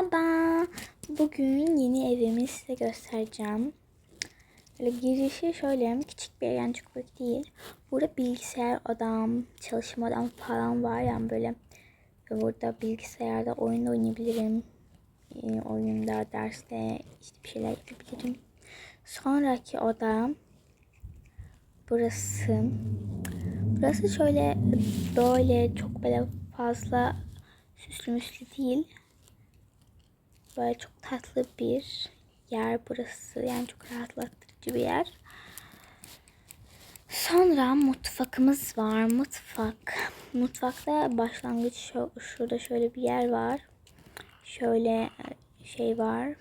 Merhaba. Bugün yeni evimi size göstereceğim. Böyle girişi şöyle küçük bir yer yani çok büyük değil. Burada bilgisayar odam, çalışma odam falan var yani böyle. Burada bilgisayarda oyun oynayabilirim. Ee, Oyunda, derste işte bir şeyler yapabilirim. Sonraki odam burası. Burası şöyle böyle çok böyle fazla süslü müslü değil. Böyle çok tatlı bir yer burası. Yani çok rahatlatıcı bir yer. Sonra mutfakımız var. Mutfak. Mutfakta başlangıç şu, şurada şöyle bir yer var. Şöyle şey var.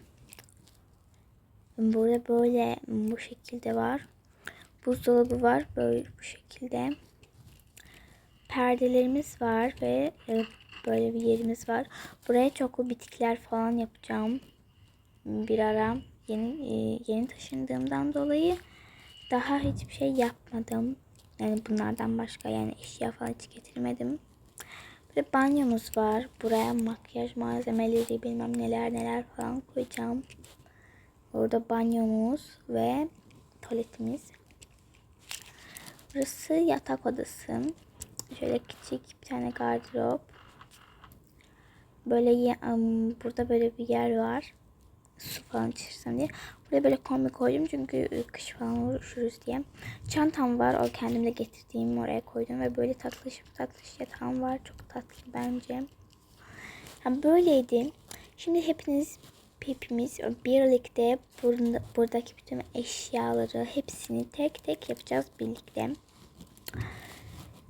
Burada böyle bu şekilde var. Buzdolabı var böyle bu şekilde. Perdelerimiz var ve e, böyle bir yerimiz var. Buraya çoklu bitkiler falan yapacağım. Bir ara yeni e, yeni taşındığımdan dolayı daha hiçbir şey yapmadım. Yani bunlardan başka yani eşya falan hiç getirmedim. Böyle banyomuz var. Buraya makyaj malzemeleri bilmem neler neler falan koyacağım. Burada banyomuz ve tuvaletimiz. Burası yatak odası. Şöyle küçük bir tane gardırop. Böyle um, burada böyle bir yer var. Su falan içirsem diye. Buraya böyle kombi koydum çünkü kış falan üşürüz diye. Çantam var. O kendimde getirdiğim oraya koydum ve böyle tatlış tatlış yatağım var. Çok tatlı bence. Yani böyleydi. Şimdi hepiniz hepimiz birlikte burada, buradaki bütün eşyaları hepsini tek tek yapacağız birlikte.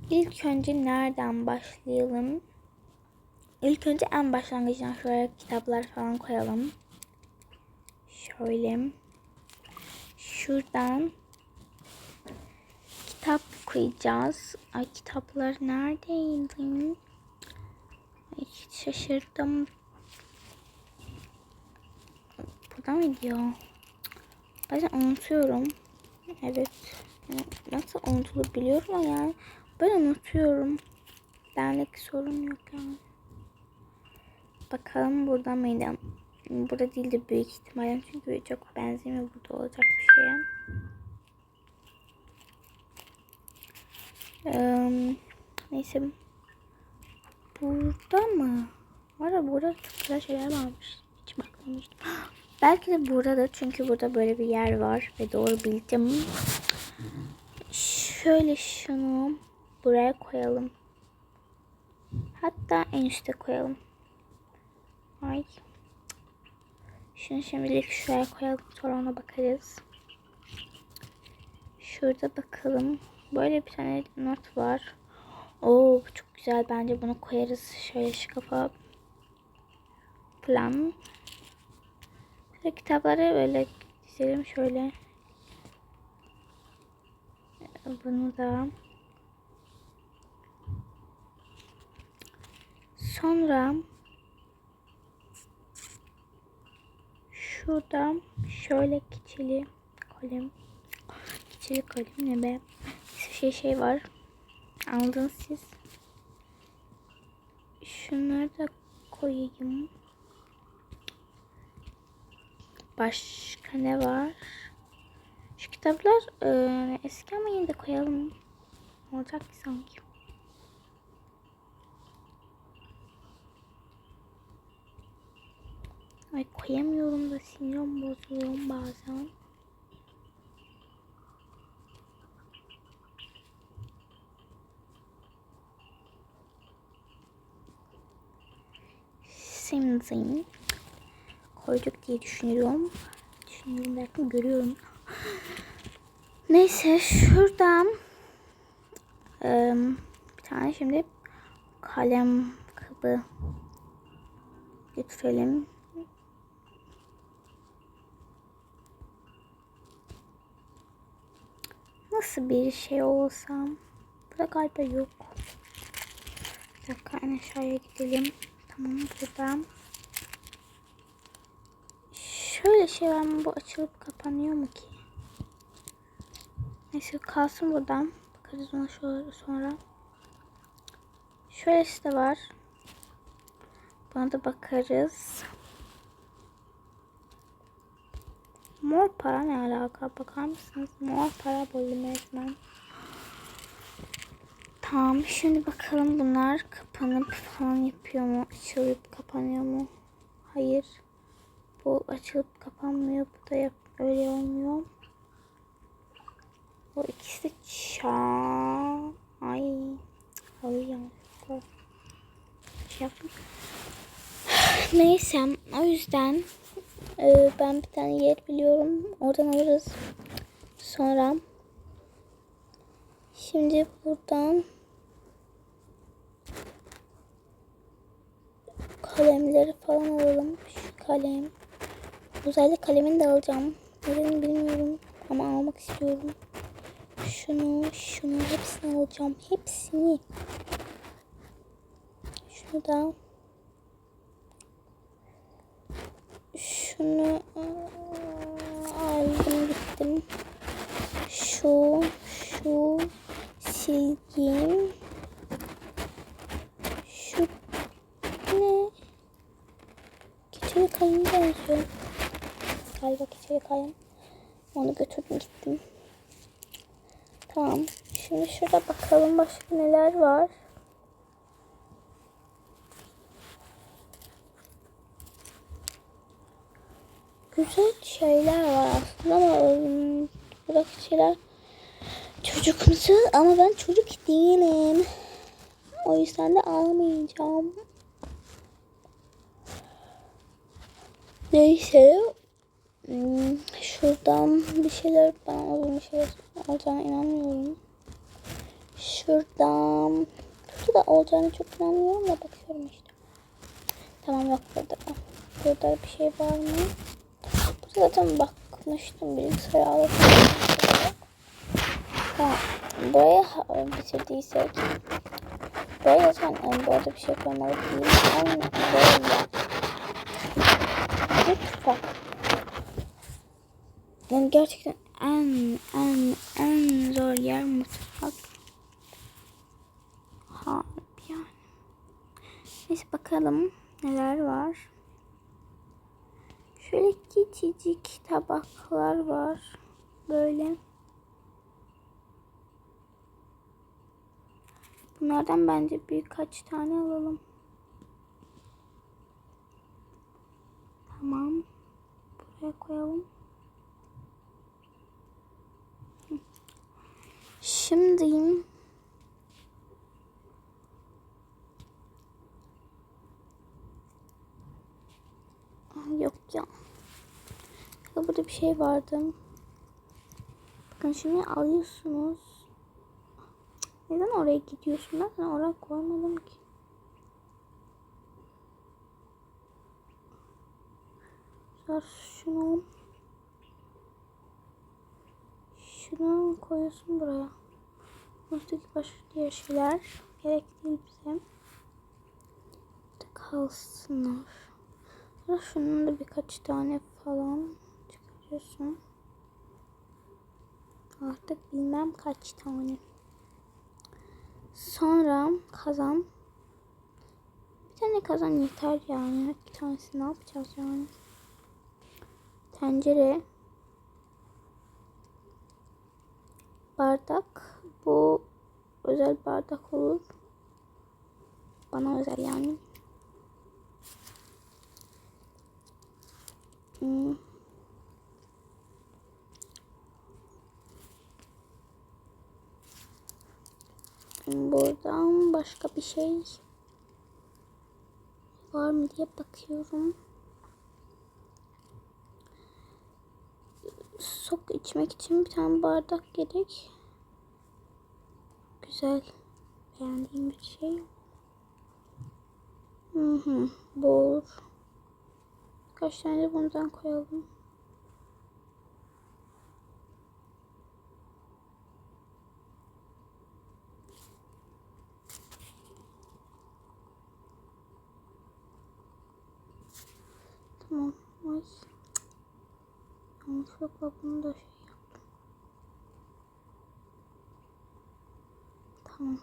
İlk önce nereden başlayalım? İlk önce en başlangıçtan şöyle kitaplar falan koyalım. Şöyle. Şuradan kitap koyacağız. Ay kitaplar neredeydi? Ay şaşırdım. Burada mı diyor? Bazen unutuyorum. Evet. Nasıl unutulur biliyorum ama yani ben unutuyorum. Benlik sorun yok yani. Bakalım burada mıydı? Burada değil de büyük ihtimalle çünkü çok benzemiyor burada olacak bir şeye. Ee, neyse. Burada mı? Var ya burada çok güzel şeyler varmış. Hiç bakmamıştım. Belki de buradadır çünkü burada böyle bir yer var ve doğru bildim. Şöyle şunu buraya koyalım. Hatta en üste koyalım. Ay. Şunu şimdilik şuraya koyalım. Sonra ona bakarız. Şurada bakalım. Böyle bir tane not var. Oo çok güzel. Bence bunu koyarız. Şöyle şu kafa plan. Şöyle kitapları böyle dizelim şöyle. Bunu da sonra şurada şöyle keçili kalem keçili kalem ne be? Şey şey var. Aldınız siz. Şunları da koyayım. Başka ne var? Şu kitaplar e, eski ama yine de koyalım. Olacak ki sanki Ay koyamıyorum da sinirim bozuluyorum bazen. Şimdi koyduk diye düşünüyorum. Düşünüyorum derken görüyorum. Neyse şuradan bir tane şimdi kalem kabı götürelim. Nasıl bir şey olsam? Burada galiba yok. Bir dakika en aşağıya gidelim. Tamam buradan. Şöyle şey var mı? Bu açılıp kapanıyor mu ki? Neyse kalsın buradan. Bakarız ona sonra. Şöylesi de var. Buna da bakarız. Mor para ne alaka? Bakar mısınız? Mor para buldum resmen. Tamam şimdi bakalım bunlar kapanıp falan yapıyor mu? Açılıp kapanıyor mu? Hayır. Bu açılıp kapanmıyor. Bu da yap öyle olmuyor. O ikisi ça. Ay. Ay yanlışlıkla. Şey. Neyse o yüzden e, ben bir tane yer biliyorum. Oradan alırız. Sonra şimdi buradan kalemleri falan alalım. Şu kalem. Özellikle kalemini de alacağım. Nedenini bilmiyorum ama almak istiyorum. Şunu, şunu hepsini alacağım. Hepsini. Şunu da. Şunu aldım gittim. Şu, şu silgim. Şu ne? Keçeli kayın benziyor. Galiba keçeli kayın. Onu götürdüm gittim. Tamam. Şimdi şurada bakalım başka neler var. Güzel şeyler var aslında ama buradaki şeyler çocukmuzu ama ben çocuk değilim. O yüzden de almayacağım. Neyse. Şuradan bir şeyler ben uzun bir şeyler olacağına inanmıyorum. Şuradan burada da olacağını çok inanmıyorum da bakıyorum işte. Tamam yok burada. Burada bir şey var mı? Zaten bakmıştım bilgisayarı alıp. Tamam. Buraya ha- bitirdiysek Buraya zaten yani bu arada bir şey koymalı değil. Aynen böyle. Lütfen. Yani gerçekten en en en zor yer mutfak. Harbi yani. Neyse bakalım neler var. Küçücük tabaklar var. Böyle. Bunlardan bence birkaç tane alalım. Tamam. Buraya koyalım. Şimdi yok ya. Ya burada bir şey vardı. Bakın şimdi alıyorsunuz. Neden oraya gidiyorsun? Ben sana oraya koymadım ki. Şunu şunu koyuyorsun buraya. Üstteki başka diğer şeyler gerek değil bize. Burada kalsınlar. Şunun da birkaç tane falan çıkarıyorsun. Artık bilmem kaç tane. Sonra kazan. Bir tane kazan yeter yani. Bir tanesi ne yapacağız yani? Tencere. Bardak. Bu özel bardak olur. Bana özel yani. Hmm. Buradan başka bir şey var mı diye bakıyorum. Sok içmek için bir tane bardak gerek. Güzel. Beğendiğim bir şey. Hı hı. Bu olur. Kaç tane de bundan koyalım. Yok bak bunu da şey yaptım. Tamam.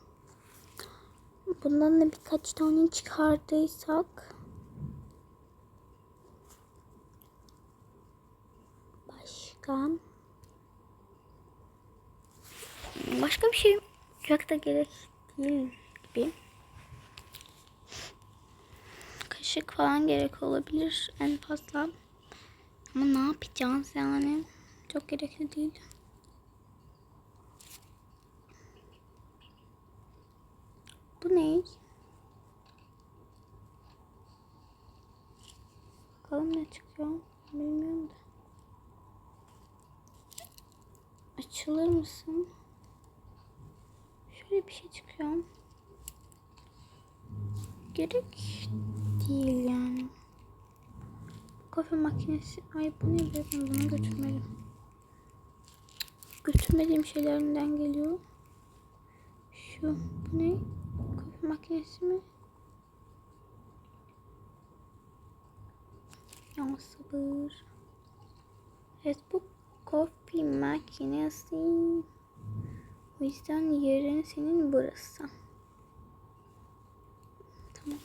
Bundan da birkaç tane çıkardıysak başka başka bir şey çok da gerek değil gibi. Kaşık falan gerek olabilir en fazla. Ama ne yapacağız yani? Çok gerekli değil. Bu ne? Bakalım ne çıkıyor. Bilmiyorum da. Açılır mısın? Şöyle bir şey çıkıyor. Gerek değil. Kahve makinesi. Ay bu ne be? Ben bunu götürmedim. Götürmediğim şeylerimden geliyor. Şu bu ne? Kahve makinesi mi? Ya sabır. Evet bu kahve makinesi. O yüzden yerin senin burası. Tamam.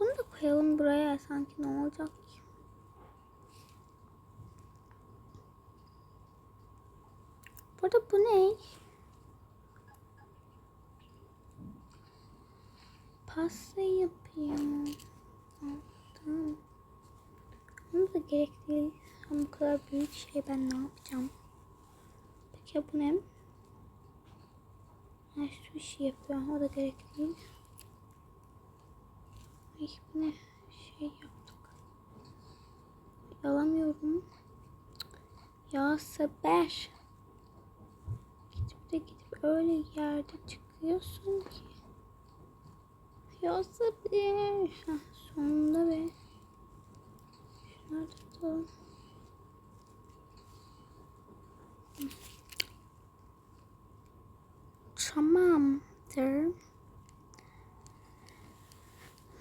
Bunu da koyalım buraya sanki ne olacak ki? Burada bu ne? Pasta yapıyor. Tamam. Ama da gerek değil. Bu kadar büyük şey ben ne yapacağım? Peki bu ne? Ha, sushi yapıyor. O da gerek değil. Ne? Şey yaptık. Yalamıyorum. Ya sabır. Gidip de gidip öyle yerde çıkıyorsun ki. Ya. Hah, sonunda be. Şunları tutalım. Tamamdır.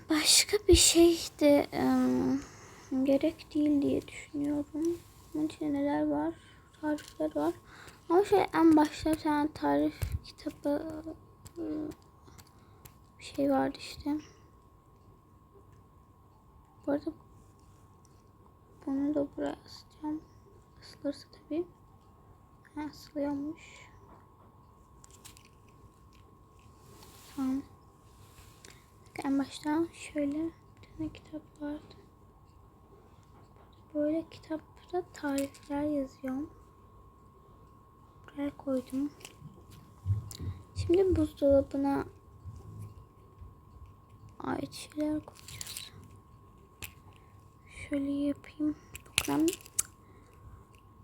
Başka bir şey de em, gerek değil diye düşünüyorum. Bunun içinde neler var? Tarifler var. Ama şey en başta bir tane tarif kitabı bir şey vardı işte. Bu arada bunu da buraya asacağım. Asılırsa tabii. Ha, asılıyormuş. Tamam. En başta şöyle bir tane kitap vardı. Böyle kitapta tarifler yazıyorum. Buraya koydum. Şimdi buzdolabına ait şeyler koyacağız. Şöyle yapayım. Bakalım.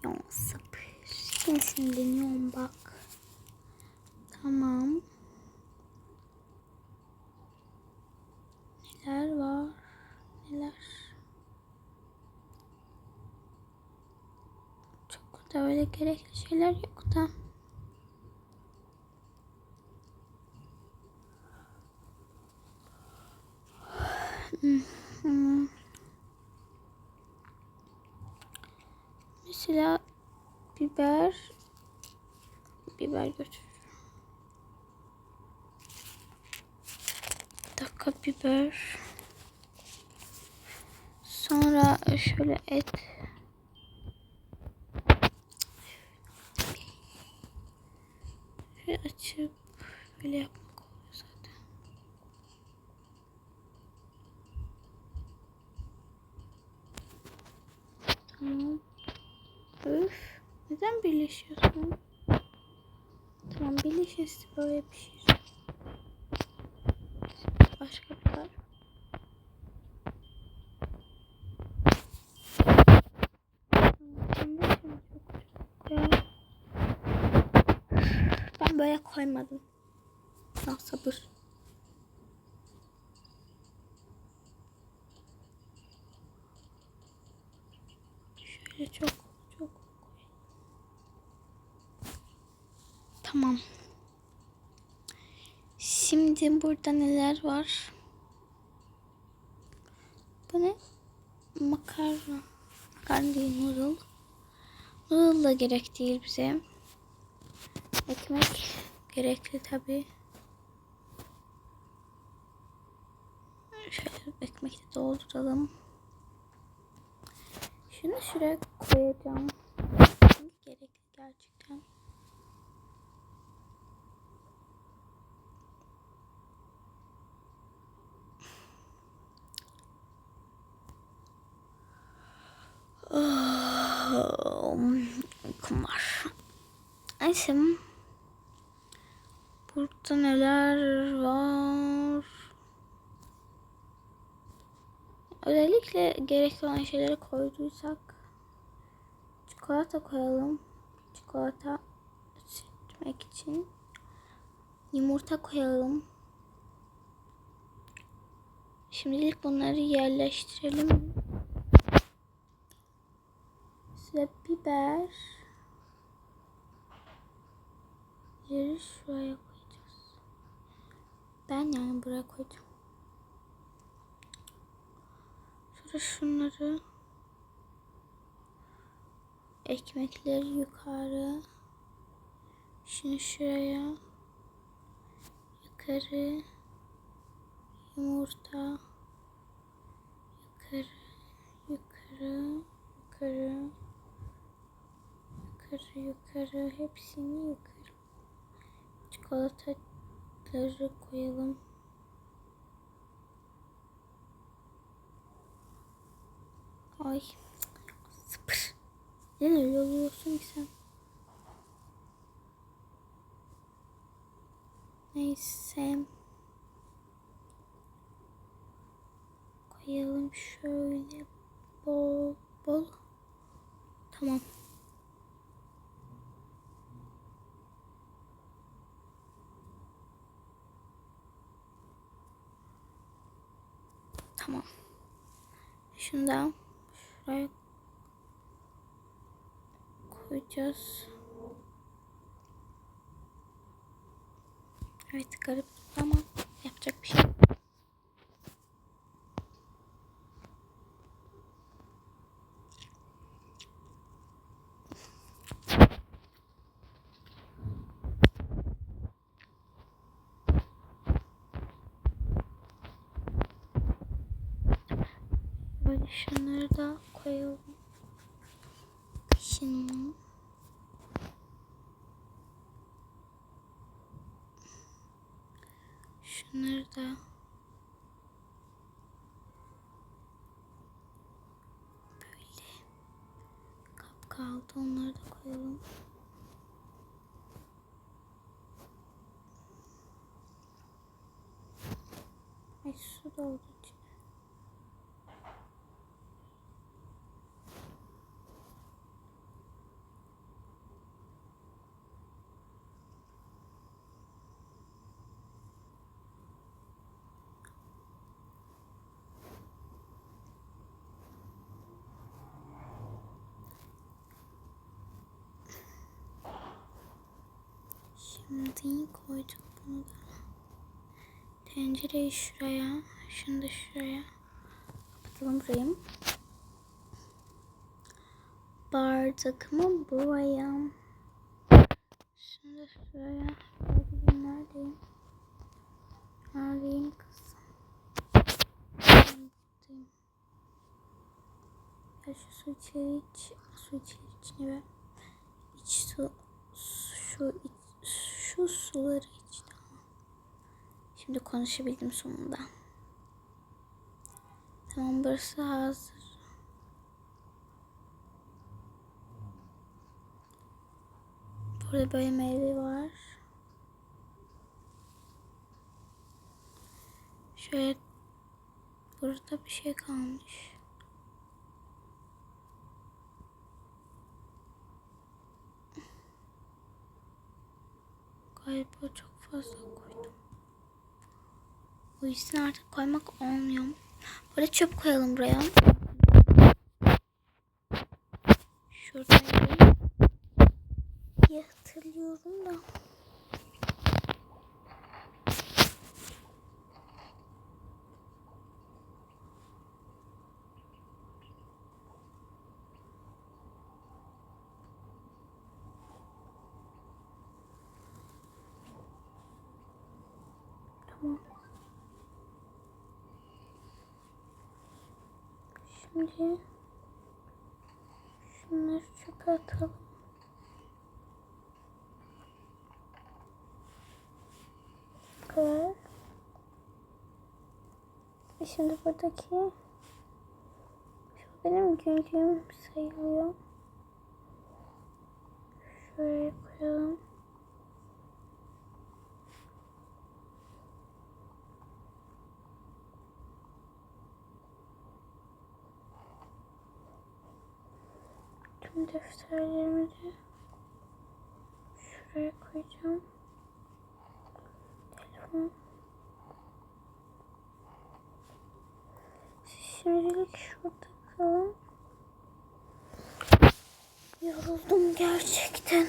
Ya sabır. Şimdi bak. Tamam. Neler var? Neler? Çok da öyle gerekli şeyler yok da. Mesela biber biber götür. Bir dakika biber. Sonra şöyle et. Şöyle açıp böyle yapmak oluyor zaten. Tamam. Öf. Neden birleşiyorsun? Tamam birleşirse böyle pişir. Başka bir var. Ben böyle koymadım. Ah sabır. Şöyle çok çok. Tamam. Şimdi burada neler var? Bu ne? Makarna. Makarna değil noodle. Noodle da gerek değil bize. Ekmek gerekli tabi. Şöyle ekmek de dolduralım. Şunu şuraya koyacağım. Gerekli gerçekten. uykum var. Neyse. Burada neler var? Özellikle gerekli olan şeyleri koyduysak çikolata koyalım. Çikolata sütmek için. Yumurta koyalım. Şimdilik bunları yerleştirelim. Size biber. Yeri şuraya koyacağız. Ben yani buraya koyacağım. Sonra şunları ekmekleri yukarı şunu şuraya yukarı yumurta yukarı yukarı yukarı yukarı yukarı hepsini yukarı çikolataları koyalım. Ay sıfır. Neler oluyorsun ki sen? Neyse. Koyalım şöyle bol bol. Tamam. Şunu da şuraya koyacağız. Evet garip ama yapacak bir şey. Böyle şunları da koyalım. Şimdi şunları da böyle kap kaldı onları da koyalım. Ay su doldu Şimdi koyduk bunu da. Tencereyi şuraya, şunu da şuraya. Kapatalım burayı. Bardakımı buraya. Şunu da şuraya. Neredeyim, neredeyim? Neredeyim kızım? Buradayım. Ya şu su içeri iç. Su içeri içine ver. İç su. Şu iç, şu suları iç. Tamam. Şimdi konuşabildim sonunda. Tamam burası hazır. Burada böyle meyve var. Şöyle burada bir şey kalmış. Galiba çok fazla koydum. O yüzden artık koymak olmuyor. Böyle çöp koyalım buraya. Şuradaydı. diye hatırlıyorum da. Şimdi şunları çöpe atalım. Evet. Şimdi buradaki şu benim güncüm sayılıyor. Şöyle koyalım. Defterlerimi de şuraya koyacağım. Telefon. Şimdilik şurada kalın. Yoruldum gerçekten.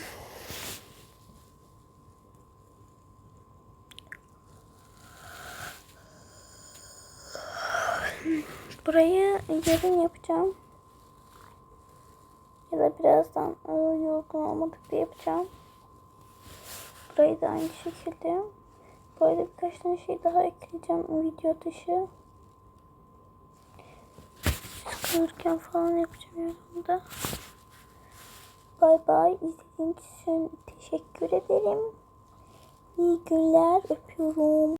Burayı yarın yapacağım. Ya da birazdan e, yorgun olmadıkça yapacağım. Burayı da aynı şekilde. Böyle birkaç tane şey daha ekleyeceğim video dışı. Sıkılırken falan yapacağım yanımda. Bay bay. İzlediğiniz için teşekkür ederim. İyi günler. Öpüyorum.